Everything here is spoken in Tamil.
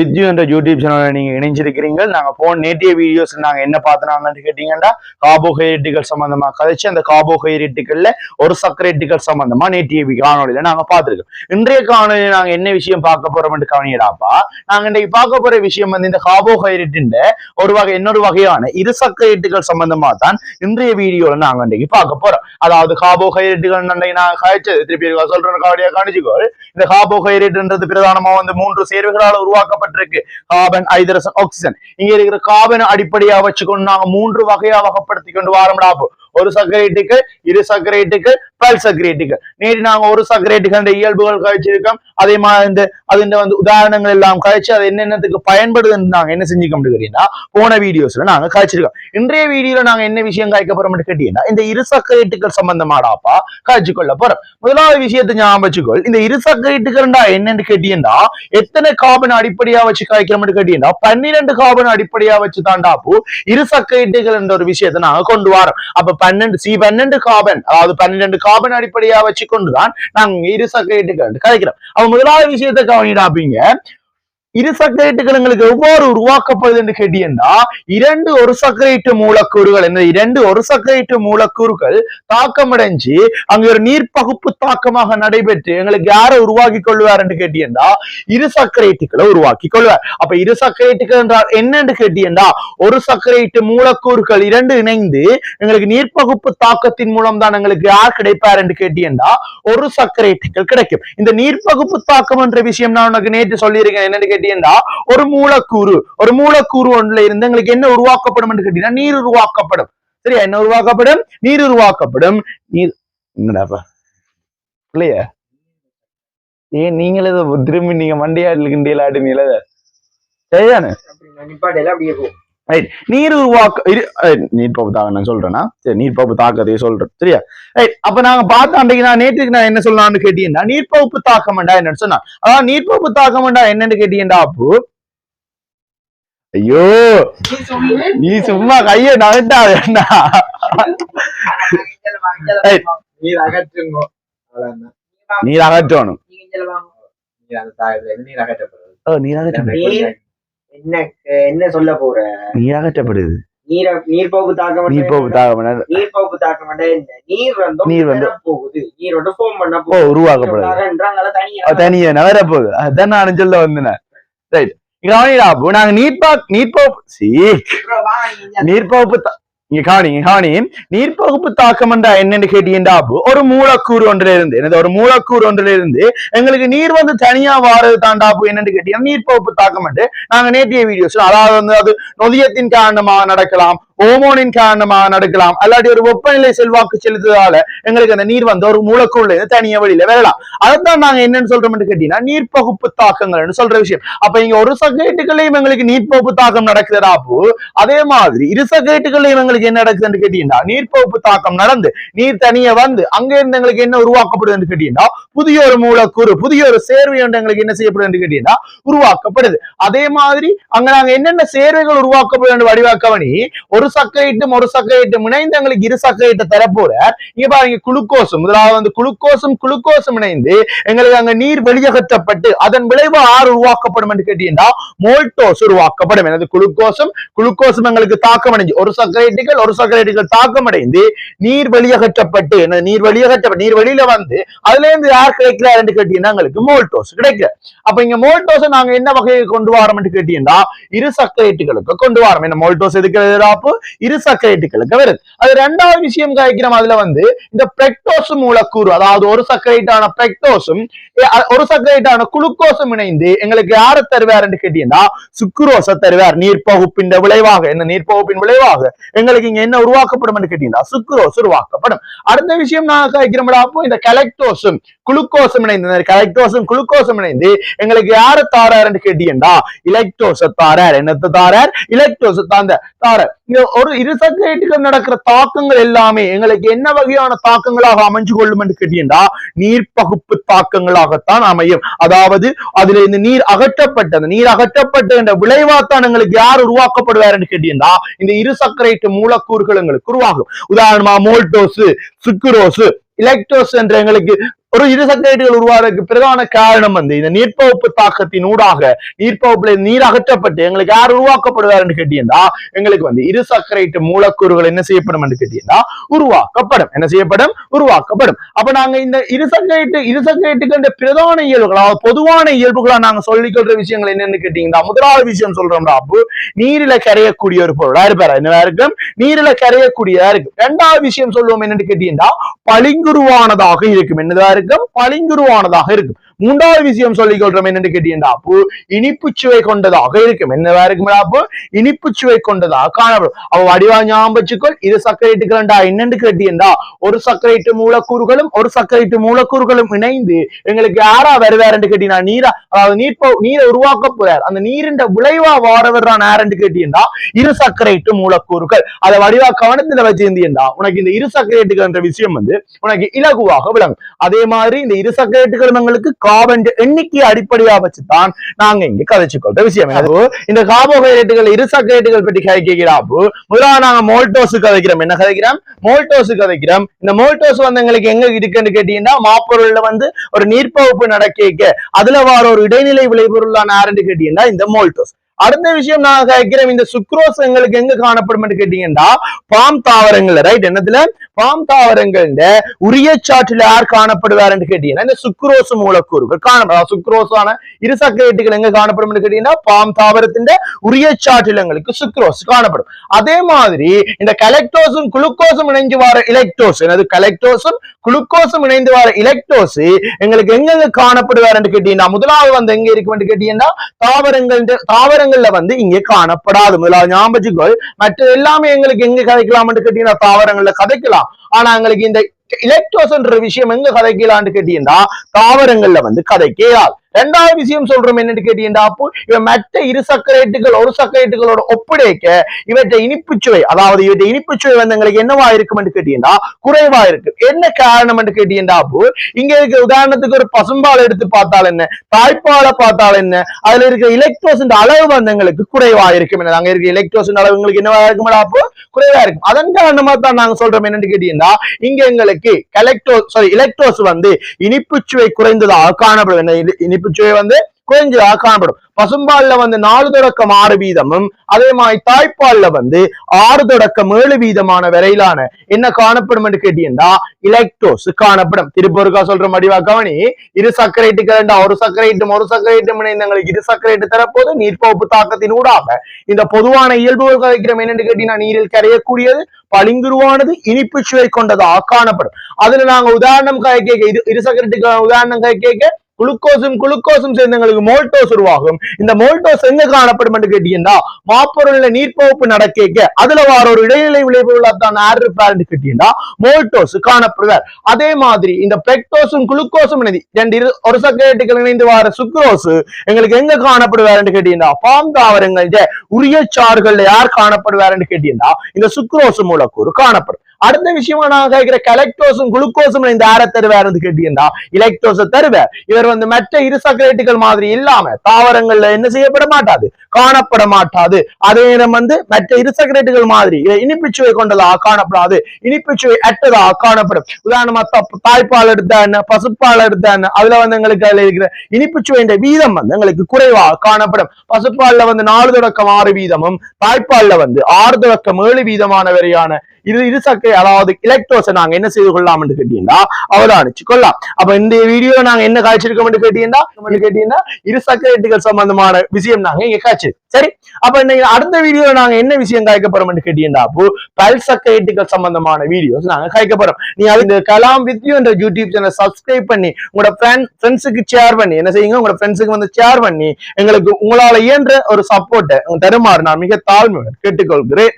வித்யூ என்ற யூடியூப் சேனலில் நீங்க இணைஞ்சிருக்கிறீங்க. நாங்கள் போன் நேட்டிய வீடியோஸ் நாங்க என்ன பார்த்தனாங்கன்னு கேட்டீங்கன்னா கார்போஹைட்ரேட்டுகள் சம்மந்தமாக கதைச்சு அந்த கார்போஹைட்ரேட்டுகளில் ஒரு சர்க்கரைட்டுகள் சம்மந்தமாக நேட்டிய காணொலியில் நாங்கள் நாங்க இன்றைய காணொலியில் நாங்க என்ன விஷயம் பார்க்க போறோம்னு கவனியடாப்பா? நாங்கள் இன்றைக்கு பார்க்க போற விஷயம் வந்து இந்த கார்போஹைட்ரேட்டின் ஒரு வகை இன்னொரு வகையான இரு சர்க்கரைட்டுகள் சம்மந்தமாக தான் இன்றைய வீடியோவில் நாங்கள் இன்றைக்கு பார்க்க போறோம். அதாவது கார்போஹைட்ரேட்டுகள் இன்றைக்கு நான் கழிச்சது திருப்பி சொல்கிறேன் காவடியாக கவனியா இந்த கார்போஹைட்ரேட்ன்றது பிரதானமாக வந்து மூன்று சேர்வுகளால் உருவாக்கப்பட்டிருக்கு கார்பன் ஹைதரசன் ஆக்சிஜன் இங்க இருக்கிற கார்பன் அடிப்படையா வச்சுக்கொண்டு நாங்க மூன்று வகையா வகைப்படுத்தி கொண்டு வாரம் அப்போ. ஒரு சர்க்கரைட்டுகள் இரு சர்க்கரைட்டுகள் பல் சர்க்கரைட்டுகள் நேற்று நாங்க ஒரு சர்க்கரைட்டுகள் இயல்புகள் கழிச்சிருக்கோம். அதே மாதிரி இந்த அதுண்ட வந்து உதாரணங்கள் எல்லாம் கழிச்சு அது என்னென்னத்துக்கு பயன்படுதுன்னு நாங்க என்ன செஞ்சுக்க முடியுதுன்னா போன வீடியோஸ்ல நாங்க கழிச்சிருக்கோம். இன்றைய வீடியோல நாங்க என்ன விஷயம் காய்க்க போறோம்னு கேட்டீங்கன்னா இந்த இரு சர்க்கரைட்டுகள் சம்பந்தமாடாப்பா காய்ச்சி கொள்ள போறோம். முதலாவது விஷயத்தை ஞாபகம் வச்சுக்கொள். இந்த இரு சர்க்கரைட்டுகள்டா என்னன்னு கேட்டீங்கன்னா எத்தனை கார்பன் அடிப்படையா வச்சு காய்க்கிறோம்னு கேட்டீங்கன்னா பன்னிரெண்டு கார்பன் அடிப்படையா வச்சு தாண்டாப்போ இரு சர்க்கரைட்டுகள் என்ற ஒரு விஷயத்தை நாங்க கொண்டு வரோம். அப்ப பன்னெண்டு சி பன்னெண்டு கார்பன் அதாவது பன்னிரெண்டு கார்பன் அடிப்படையா வச்சு கொண்டுதான் நாங்க இரு சர்க்கரைட்டுகள் கதைக்கிறோம். அவன் முதலாவது விஷயத்தை கவனிடாப்பீங்க இரு சக்கரைட்டுகளுங்களுக்கு எவ்வாறு உருவாக்கப்படுது என்று கேட்டீங்கன்னா இரண்டு ஒரு சர்க்கரைட்டு மூலக்கூறுகள் என்ற இரண்டு ஒரு சர்க்கரைட்டு மூலக்கூறுகள் தாக்கமடைஞ்சு அங்க ஒரு நீர் பகுப்பு தாக்கமாக நடைபெற்று எங்களுக்கு யாரை உருவாக்கி கொள்வார் என்று கேட்டீங்கன்னா இரு சர்க்கரைட்டுகளை உருவாக்கி கொள்வார். அப்ப இரு சர்க்கரைட்டுகள் என்றால் என்னன்னு கேட்டீங்கன்னா ஒரு சர்க்கரைட்டு மூலக்கூறுகள் இரண்டு இணைந்து எங்களுக்கு நீர்ப்பகுப்பு தாக்கத்தின் மூலம் தான் எங்களுக்கு யார் கிடைப்பார் என்று கேட்டீங்கன்னா ஒரு சர்க்கரைட்டுகள் கிடைக்கும். இந்த நீர்ப்பகுப்பு தாக்கம் என்ற விஷயம் நான் உனக்கு நேற்று சொல்லியிருக்கேன். என்னன்னு கேட்டீங்கன்னா ஒரு மூலக்கூறு ஒரு மூலக்கூறு ஒன்றுல இருந்து எங்களுக்கு என்ன உருவாக்கப்படும் என்று கேட்டீங்கன்னா நீர் உருவாக்கப்படும். சரியா? என்ன உருவாக்கப்படும்? நீர் உருவாக்கப்படும். நீர் என்னடாப்பா இல்லையா? ஏன் நீங்களே திரும்பி நீங்க மண்டையாடு கிண்டியல் ஆடுனீங்களே. சரிதானே? ரைட் நீர் உருவாக்க நீர் பப்பு தாக்கம் நான் சொல்றேன்னா சரி நீர் பப்பு தாக்கத்தை சொல்றேன் சரியா ரைட் அப்ப நாங்க பார்த்த அன்றைக்கு நான் நேற்றுக்கு நான் என்ன சொல்லலாம்னு கேட்டீங்கன்னா நீர்ப்பகுப்பு தாக்கம்டா என்னன்னு சொன்னா அதான் நீர்ப்பகுப்பு தாக்கம்டா என்னன்னு கேட்டீங்கன்னா அப்போ ஐயோ நீ சும்மா கைய நகட்டாதேண்ணா. நீர் அகற்றுங்க. நீர் அகற்றணும். நீர் இருந்து நீர் அகற்றப்படுறது என்ன என்ன சொல்ல போற? நீர் அகற்றப்படுது நீர் நீர் போக்கு தாக்கம் நீர் பகுப்பு தாக்கம் நீர் போக்கு தாக்கம் நீர் வந்து நீர் வந்து- போகுது. நீர் வந்து ஃபோம் பண்ண போகுது. உருவாக்கப்படுது. தனியா. நகர போகுது. அதான் நான் சொல்ல வந்தேன். ரைட் கவனிடா நாங்க நீர்ப்பா நீர்ப்பகுப்பு சீ நீங்க இங்க. நீர்ப்பகுப்பு காணி. காணி நீர்ப்பகுப்பு தாக்கம் என்றா என்னன்னு கேட்டீங்கன்னா ஒரு மூலக்கூறு ஒன்றில இருந்து என்னது ஒரு மூலக்கூறு ஒன்றில இருந்து எங்களுக்கு நீர் வந்து தனியா வாரது தாண்டாப்பு என்னன்னு கேட்டீங்கன்னா நீர்ப்பகுப்பு தாக்கம் என்று நாங்க நேற்றைய வீடியோஸ் அதாவது வந்து அது நொதியத்தின் காரணமாக நடக்கலாம். ஹோமோனின் காரணமாக நடக்கலாம். அல்லாட்டி ஒரு வெப்பநிலை செல்வாக்கு செலுத்துவதால எங்களுக்கு அந்த நீர் வந்து ஒரு மூலக்கூறுல இருந்து தனியா வெளியில வரலாம். அதைத்தான் நாங்க என்னன்னு சொல்றோம்னு கேட்டீங்கன்னா நீர் பகுப்பு தாக்கங்கள்னு சொல்ற விஷயம். அப்ப இங்க ஒரு சகேட்டுகளையும் எங்களுக்கு நீர்ப்பகுப்பு தாக்கம் நடக்குதுடா அதே மாதிரி இரு சகேட்டுகளையும் எங்களுக்கு என்ன நடக்குதுன்னு கேட்டீங்கன்னா நீர் பகுப்பு தாக்கம் நடந்து நீர் தனியா வந்து அங்க இருந்து எங்களுக்கு என்ன உருவாக்கப்படுதுன்னு கேட்டீங்கன்னா புதிய ஒரு மூலக்கூறு புதிய ஒரு சேர்வை ஒன்று எங்களுக்கு என்ன செய்யப்படுதுன்னு கேட்டீங்கன்னா உருவாக்கப்படுது. அதே மாதிரி அங்க நாங்க என்னென்ன சேர்வைகள் உருவாக்கப்படுது வடிவாக்கவனி ஒரு சர்க்கரைட்டும் ஒரு சர்க்கரைட்டும் இணைந்து எங்களுக்கு இரு சர்க்கரைட்டை தரப்போற. இங்க பாருங்க குளுக்கோஸ் முதலாவது வந்து குளுக்கோஸும் குளுக்கோஸும் இணைந்து எங்களுக்கு அங்க நீர் வெளியகற்றப்பட்டு அதன் விளைவு ஆறு உருவாக்கப்படும் என்று கேட்டீங்கன்னா மோல்டோஸ் உருவாக்கப்படும். எனது குளுக்கோஸும் குளுக்கோஸும் எங்களுக்கு தாக்கமடைஞ்சு ஒரு சர்க்கரைட்டுகள் ஒரு சர்க்கரைட்டுகள் தாக்கமடைந்து நீர் வெளியகற்றப்பட்டு எனது நீர் வெளியகற்றப்பட்டு நீர் வெளியில வந்து அதுல இருந்து யார் கிடைக்கிறாருன்னு கேட்டீங்கன்னா எங்களுக்கு மோல்டோஸ் கிடைக்கல. அப்ப இங்க மோல்டோஸை நாங்க என்ன வகையை கொண்டு வரோம்னு கேட்டீங்கன்னா இரு சர்க்கரைட்டுகளுக்கு கொண்டு வரோம். என்ன மோல்டோஸ் எதுக்கு எதிராப்பு இரு சர்க்கரைட்டுகளுக்கு வருது அது ரெண்டாவது விஷயம் காய்க்கிறோம் அதுல வந்து இந்த பெக்டோஸ் மூலக்கூறு அதாவது ஒரு சர்க்கரைட்டான பெக்டோஸும் ஒரு சர்க்கரைட்டான குளுக்கோஸும் இணைந்து எங்களுக்கு யாரை தருவாருன்னு கேட்டீங்கன்னா சுக்குரோச தருவார். நீர்ப்பகுப்பின் விளைவாக. என்ன நீர்ப்பகுப்பின் விளைவாக? எங்களுக்கு இங்க என்ன உருவாக்கப்படும் கேட்டீங்கன்னா சுக்குரோஸ் உருவாக்கப்படும். அடுத்த விஷயம் நான் காய்க்கிறோம்டா அப்போ இந்த கலெக்டோஸும் குளுக்கோஸும் இணைந்து கலெக்டோஸும் குளுக்கோஸும் இணைந்து எங்களுக்கு யாரை தாராருன்னு கேட்டீங்கன்னா இலக்டோச தாரார். என்னத்தை தாரார்? இலக்டோச தாந்த தாரார். ஒரு இரு நடக்கிற தாக்கங்கள் எல்லாமே எங்களுக்கு என்ன வகையான தாக்கங்களாக அமைஞ்சு கொள்ளும் என்று கேட்டீங்கன்னா நீர் பகுப்பு தாக்கங்களாகத்தான் அமையும். அதாவது அதுல இந்த நீர் அகற்றப்பட்ட அந்த நீர் அகற்றப்பட்ட என்ற விளைவாத்தான் எங்களுக்கு யார் உருவாக்கப்படுவார் என்று கேட்டீங்கன்னா இந்த இருசக்கரேட்டு மூலக்கூறுகள் எங்களுக்கு உருவாகும். உதாரணமா மோல்டோஸ் சுக்குரோஸ் எலக்ட்ரோஸ் என்ற எங்களுக்கு ஒரு இருசக்கரைட்டுகள் உருவாகிறதுக்கு பிரதான காரணம் வந்து இந்த நீர்ப்பகுப்பு தாக்கத்தின் ஊடாக நீர்ப்பகுப்புல நீர் அகற்றப்பட்டு எங்களுக்கு யார் என்று கேட்டீங்கன்னா எங்களுக்கு வந்து இருசக்கரைட்டு மூலக்கூறுகள் என்ன செய்யப்படும் என்று கேட்டீங்கன்னா உருவாக்கப்படும். என்ன செய்யப்படும்? உருவாக்கப்படும். அப்ப நாங்க இந்த இருசக்கரைட்டு இருசக்கரைட்டுக்கு பிரதான இயல்புகள் அதாவது பொதுவான இயல்புகளா நாங்க சொல்லிக்கொள்ற விஷயங்கள் என்னன்னு கேட்டீங்கன்னா முதலாவது விஷயம் சொல்றோம்டா அப்போ நீரில கரையக்கூடிய ஒரு பொருளா இருப்பாரு? என்னவா இருக்கும்? நீரில கரையக்கூடியதா இருக்கும். ரெண்டாவது விஷயம் சொல்லுவோம் என்னன்னு கேட்டீங்கன்னா பளிங்குருவானதாக இருக்கும். என்னதா இருக்கும் பளிங்குருவானதாக இருக்கும். மூன்றாவது விஷயம் சொல்லிக் கொள்றோம் என்னன்னு கேட்டீங்கன்னா அப்போ இனிப்பு சுவை கொண்டதாக இருக்கும். என்னவா இருக்கும் இனிப்பு சுவை கொண்டதாக காணப்படும். அவ வடிவா ஞாபகம் வச்சுக்கொள் இது சர்க்கரைட்டுகளண்டா என்னன்னு கேட்டீங்கடா ஒரு சர்க்கரைட்டு மூலக்கூறுகளும் ஒரு சர்க்கரைட்டு மூலக்கூறுகளும் இணைந்து எங்களுக்கு யாரா வருவாருன்னு கேட்டீங்கன்னா நீரா அதாவது நீர் நீரை உருவாக்க போறார். அந்த நீரின் விளைவா வாரவர்றான் யாருன்னு கேட்டீங்கன்னா இரு சர்க்கரைட்டு மூலக்கூறுகள். அதை வடிவா கவனத்துல வச்சிருந்தீங்கடா உனக்கு இந்த இரு சர்க்கரைட்டுகள் என்ற விஷயம் வந்து உனக்கு இலகுவாக விளங்கும். அதே மாதிரி இந்த இரு சர்க்கரைட்டுகளும் எங்களுக்கு கார்பன் எண்ணிக்கை அடிப்படையா வச்சுதான் நாங்க இங்க கதைச்சு கொள்ற விஷயம் இந்த கார்போஹைட்ரேட்டுகள் இரு சர்க்கரைட்டுகள் பற்றி கதைக்கிறாப்பு முதலாக நாங்க மோல்டோஸ் கதைக்கிறோம். என்ன கதைக்கிறோம்? மோல்டோஸ் கதைக்கிறோம். இந்த மோல்டோஸ் வந்து எங்களுக்கு எங்க இருக்குன்னு கேட்டீங்கன்னா மாப்பொருள்ல வந்து ஒரு நீர்ப்பகுப்பு நடக்க அதுல வார ஒரு இடைநிலை விளைபொருளான ஆரண்டு கேட்டீங்கன்னா இந்த மோல்டோஸ். அடுத்த விஷயம் நான் கேட்கிறேன் இந்த சுக்ரோஸ் எங்களுக்கு எங்க காணப்படும் கேட்டீங்கன்னா பாம் தாவரங்கள் ரைட் என்னத்துல பாம் தாவரங்கள்ல உரிய சாற்றில் யார் காணப்படுவாருன்னு கேட்டீங்கன்னா இந்த சுக்ரோஸ் மூலக்கூறுகள் காணப்படும். சுக்ரோசான இருசக்கரேட்டுகள் எங்க காணப்படும் கேட்டீங்கன்னா பாம் தாவரத்தின் உரிய சாற்றில் சுக்ரோஸ் காணப்படும். அதே மாதிரி இந்த கலெக்டோஸும் குளுக்கோஸும் இணைந்து வர இலக்டோஸ் எனது கலெக்டோஸும் குளுக்கோஸும் இணைந்து வர இலக்டோஸ் எங்களுக்கு எங்கெங்க காணப்படுவாருன்னு கேட்டீங்கன்னா முதலாவது வந்து எங்க இருக்குன்னு கேட்டீங்கன்னா தாவரங்கள் தாவரங்கள்ல வந்து இங்கே காணப்படாது. முதலாவது ஞாபகம் மற்ற எல்லாமே எங்களுக்கு எங்க கதைக்கலாம்னு கேட்டீங்கன்னா தாவரங்கள்ல கதைக்கலாம். ஆனா எங்களுக்கு இந்த எலக்ட்ரோஸ்ன்ற விஷயம் எங்க கதைக்கலான்னு கேட்டீங்கன்னா தாவரங்கள்ல வந்து கதைக்கேயால் ரெண்டாவது விஷயம் சொல்றோம் என்னன்னு கேட்டீங்கன்னா அப்போ இவன் மற்ற இரு சக்கரேட்டுகள் ஒரு சக்கரேட்டுகளோட ஒப்படைக்க இவற்றை இனிப்புச்சுவை அதாவது இவற்றை இனிப்புச்சுவை வந்து எங்களுக்கு என்னவா இருக்கும்னு கேட்டீங்கன்னா குறைவா இருக்கு. என்ன காரணம் கேட்டீங்கன்னா அப்போ இங்க இருக்க உதாரணத்துக்கு ஒரு பசும்பால் எடுத்து பார்த்தால் என்ன? தாய்ப்பாலை பார்த்தால் என்ன? அதுல இருக்க எலக்ட்ரோஸ் அளவு வந்து எங்களுக்கு குறைவா இருக்கும் என்ன அங்க இருக்க எலக்ட்ரோஸ் அளவு உங்களுக்கு என்னவா இருக்கும் அப்போ குறைவா இருக்கும் அதன் காரணமா தான் நாங்க சொல்றோம் என்னன்னு கேட்டீங்கன்னா இங்க எங்களுக்கு கலெக்டோ சாரி எலக்ட்ரோஸ் வந்து இனிப்புச்சுவை குறைந்ததாக காணப்படும் இனிப்புச்சுவை வந்து குறைஞ்சதாக காணப்படும் பசும்பால்ல வந்து நாலு தொடக்கம் ஆறு வீதமும் அதே மாதிரி தாய்ப்பால்ல வந்து ஆறு தொடக்கம் ஏழு வீதமான வரையிலான என்ன காணப்படும் என்று கேட்டீங்கன்னா இலக்ட்ரோஸ் காணப்படும். திருப்பூருக்கா சொல்ற மடிவா கவனி இரு சர்க்கரைட்டுகள் ஒரு சக்கரைட்டும் ஒரு சக்கரைட்டும் இணைந்தங்களுக்கு இரு சக்கரைட்டு தரப்போது நீர்ப்போப்பு தாக்கத்தின் ஊடாக. இந்த பொதுவான இயல்புகள் கதைக்கிறோம். என்னன்னு கேட்டீங்கன்னா நீரில் கரையக்கூடியது பளிங்குருவானது இனிப்பு சுவை கொண்டதாக காணப்படும். அதுல நாங்க உதாரணம் கேட்க இரு இரு சர்க்கரைட்டுக்கு உதாரணம் கை கேட்க குளுக்கோஸும் குளுக்கோஸும் சேர்ந்து எங்களுக்கு மோல்டோஸ் உருவாகும். இந்த மோல்டோஸ் எங்க காணப்படும் என்று கேட்டீங்கன்னா மாப்பொருள்ல நீர்ப்பகுப்பு நடக்க அதுல வார ஒரு இடைநிலை விளைவுகளா தான் கேட்டீங்கன்னா மோல்டோஸ் காணப்படுவார். அதே மாதிரி இந்த பெக்டோஸும் குளுக்கோஸும் இணைந்து ரெண்டு ஒரு சக்கரேட்டுகள் இணைந்து வார சுக்ரோஸ் எங்களுக்கு எங்க காணப்படுவாருன்னு கேட்டீங்கன்னா பாம் தாவரங்கள்ட உரிய சாறுகள்ல யார் காணப்படுவாருன்னு கேட்டீங்கன்னா இந்த சுக்ரோஸ் மூலக்கூறு காணப்படும். அடுத்த விஷயமா நான் கேட்கிற கலெக்டோஸும் குளுக்கோஸும் இந்த ஆர தருவாருன்னு கேட்டீங்கன்னா இலக்டோஸை தருவார் இவர் வந்து மற்ற இரு மாதிரி இல்லாம தாவரங்கள்ல என்ன செய்யப்பட மாட்டாது காணப்பட மாட்டாது. அதே நேரம் வந்து மற்ற இரு மாதிரி இனிப்புச்சுவை கொண்டதாக காணப்படாது இனிப்புச்சுவை அற்றதாக காணப்படும். உதாரணமா தாய்ப்பால் எடுத்தா என்ன பசுப்பால் எடுத்தா என்ன அதுல வந்து எங்களுக்கு அதுல இருக்கிற இனிப்புச்சுவையின் வீதம் வந்து எங்களுக்கு குறைவாக காணப்படும். பசுப்பால்ல வந்து நாலு தொடக்கம் ஆறு வீதமும் தாய்ப்பால்ல வந்து ஆறு தொடக்கம் ஏழு வீதமான வரையான இது இரு சர்க்கரை அதாவது எலக்ட்ரோஸை நாங்க என்ன செய்து கொள்ளலாம் என்று கேட்டீங்கன்னா அவதானிச்சு கொள்ளலாம். அப்ப இந்த வீடியோல நாங்க என்ன காய்ச்சிருக்கோம் என்று கேட்டீங்கன்னா கேட்டீங்கன்னா இரு சர்க்கரைட்டுகள் சம்பந்தமான விஷயம் நாங்க இங்க காய்ச்சி சரி? அப்ப இன்னைக்கு அடுத்த வீடியோல நாங்க என்ன விஷயம் காய்க்க போறோம் என்று கேட்டீங்கன்னா அப்போ பல் சர்க்கரைட்டுகள் சம்பந்தமான வீடியோஸ் நாங்க காய்க்க போறோம். நீ அது இந்த கலாம் வித்யூ என்ற யூடியூப் சேனல் சப்ஸ்கிரைப் பண்ணி உங்களோட ஃப்ரெண்ட்ஸுக்கு ஷேர் பண்ணி என்ன செய்யுங்க? உங்களோட ஃப்ரெண்ட்ஸுக்கு வந்து ஷேர் பண்ணி எங்களுக்கு உங்களால இயன்ற ஒரு சப்போர்ட்டை தருமாறு நான் மிக தாழ்மையுடன் கேட்டுக்கொள்கிறேன்.